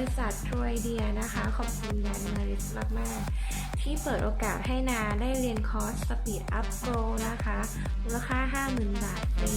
ริษัททรอยเดียนะคะ ขอบคุณแบรนด์มาริสมาก ๆ ที่เปิดโอกาสให้นาได้เรียนคอร์สสปีดอัพโกรนะคะ มูลค่า 50,000 บาทฟรี